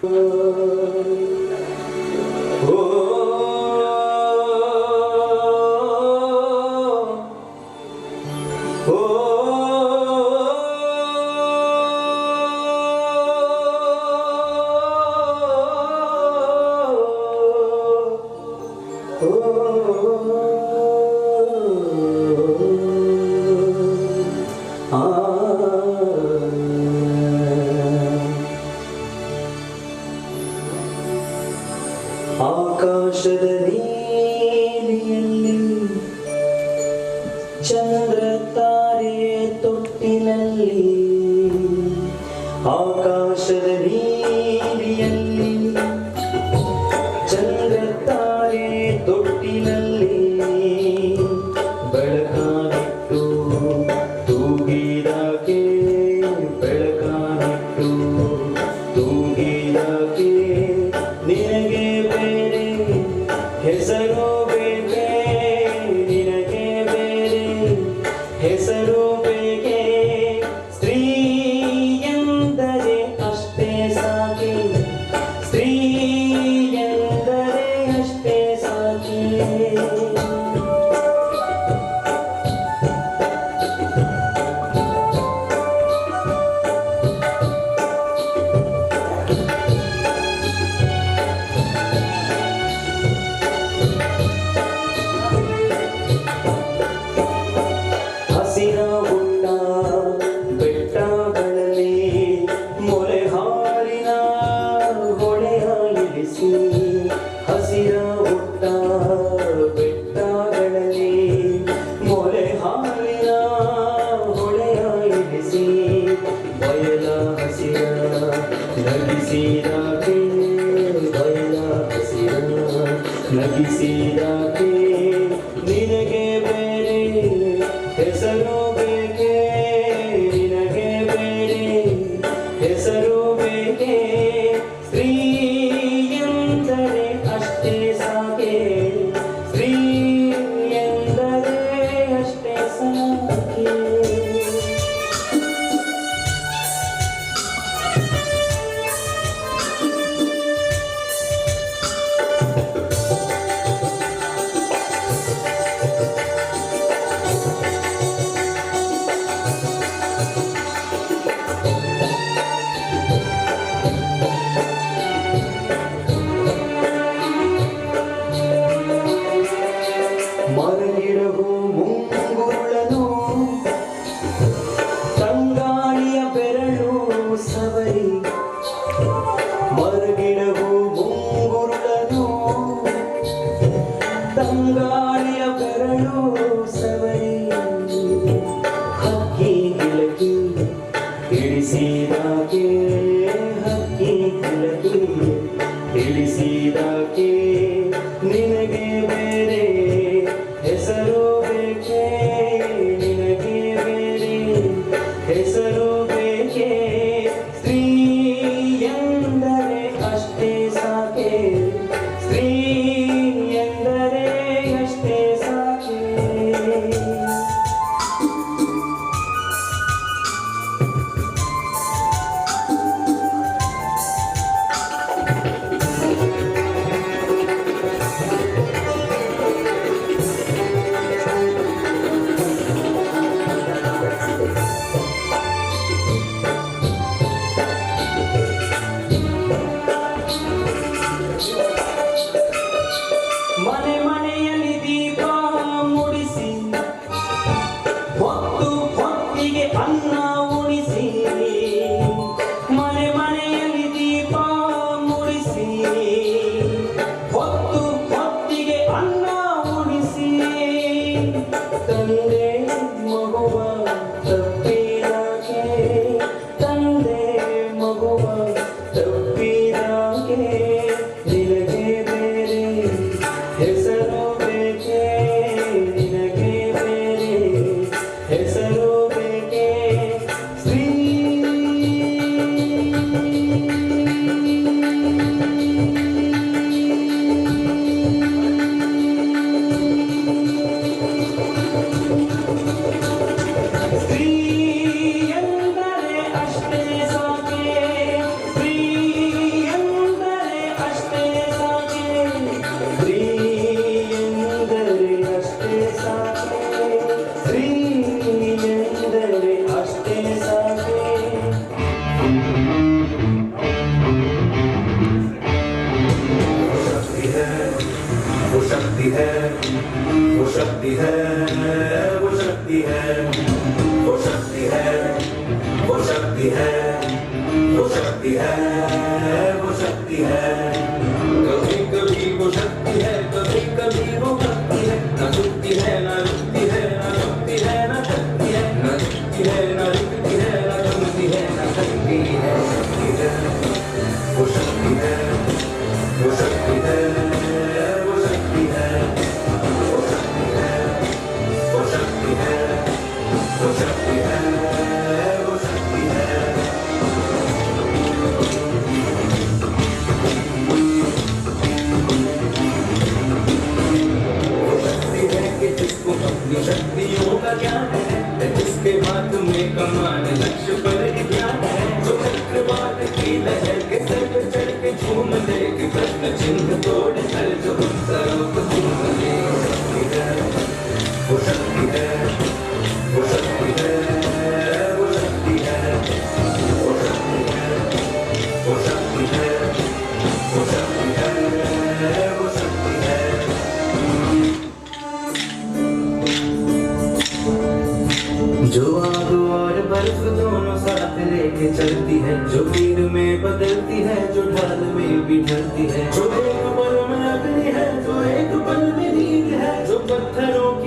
Oh. ಆಕಾಶದ ನೀಲಿಯಲ್ಲಿ ಚಂದ್ರ ತಾರೆ ತೊಟ್ಟಿನಲ್ಲಿ ಆಕಾಶದ ನೀಲಿಯಲ್ಲಿ ಚಂದ್ರ ತಾರೆ ತೊಟ್ಟಿನಲ್ಲಿ ಬೆಳಕಾಗಿಟ್ಟು ತೂಗಿದಾಗೆ ಬೆಳಕಾಗಿಟ್ಟು ತೂಗಿದಾಗೆ see the ಮರುಗಿಡವು ಮುಂಗುರುಳನು ತಂಗಾಳಿಯ ಬೆರಳು ಸವರಿ ಹಕ್ಕಿ ಗಿಲಕಿ ತಿಳಿಸಿದಾಕೆ ಹಕ್ಕಿ ಗಿಲಕಿ ತಿಳಿಸಿದಾಕೆ शक्ति है, वो शक्ति है। कभी कभी वो शक्ति है, कभी कभी वो भक्ति है। न शक्ति है, न रुकती है, न रुकती है, न थकती है। न रुकती है, न रुकती है, न थमती है, न थकती है, शक्ति है। वो शक्ति लेके चलती है, जो तीर में बदलती है, जो ढाल में भी ढलती है। जो एक पल में अग्नि है, जो एक पल में नींद है, जो पत्थरों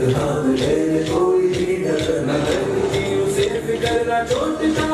I'm the one who's got the power.